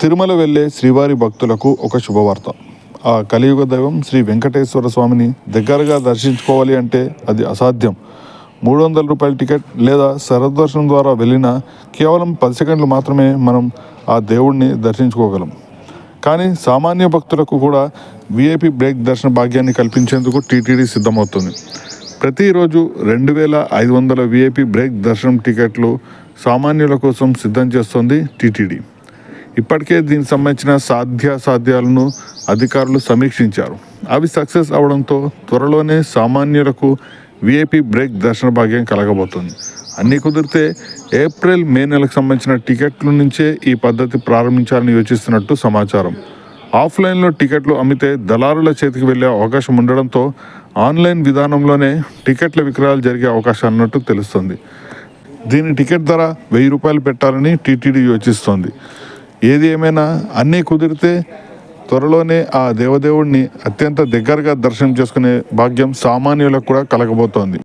తిరుమల వెళ్ళే శ్రీవారి భక్తులకు ఒక శుభవార్త. ఆ కలియుగ దైవం శ్రీ వెంకటేశ్వర స్వామిని దగ్గరగా దర్శించుకోవాలి అంటే అది అసాధ్యం. మూడు వందల రూపాయల టికెట్ లేదా శరదర్శనం ద్వారా వెళ్ళిన కేవలం పది సెకండ్లు మాత్రమే మనం ఆ దేవుణ్ణి దర్శించుకోగలం. కానీ సామాన్య భక్తులకు కూడా విఐపి బ్రేక్ దర్శన భాగ్యాన్ని కల్పించేందుకు టీటీడీ సిద్ధమవుతుంది. ప్రతిరోజు రెండు వేల ఐదు వందల విఐపి బ్రేక్ దర్శనం టికెట్లు సామాన్యుల కోసం సిద్ధం చేస్తోంది టీటీడీ ఇప్పటికే దీనికి సంబంధించిన సాధ్యాసాధ్యాలను అధికారులు సమీక్షించారు. అవి సక్సెస్ అవడంతో త్వరలోనే సామాన్యులకు విఐపి బ్రేక్ దర్శన భాగ్యం కలగబోతుంది. అన్నీ కుదిరితే ఏప్రిల్ మే నెలకు సంబంధించిన టికెట్ల నుంచే ఈ పద్ధతి ప్రారంభించాలని యోచిస్తున్నట్టు సమాచారం. ఆఫ్లైన్లో టికెట్లు అమ్మితే దళారుల చేతికి వెళ్ళే అవకాశం ఉండడంతో ఆన్లైన్ విధానంలోనే టికెట్ల విక్రయాలు జరిగే అవకాశం అన్నట్టు తెలుస్తుంది. దీని టికెట్ ధర వెయ్యి రూపాయలు పెట్టాలని టీటీడీ యోచిస్తోంది. ఏది ఏమైనా అన్నీ కుదిరితే త్వరలోనే ఆ దేవదేవుడిని అత్యంత దగ్గరగా దర్శనం చేసుకునే భాగ్యం సామాన్యులకు కూడా కలగబోతోంది.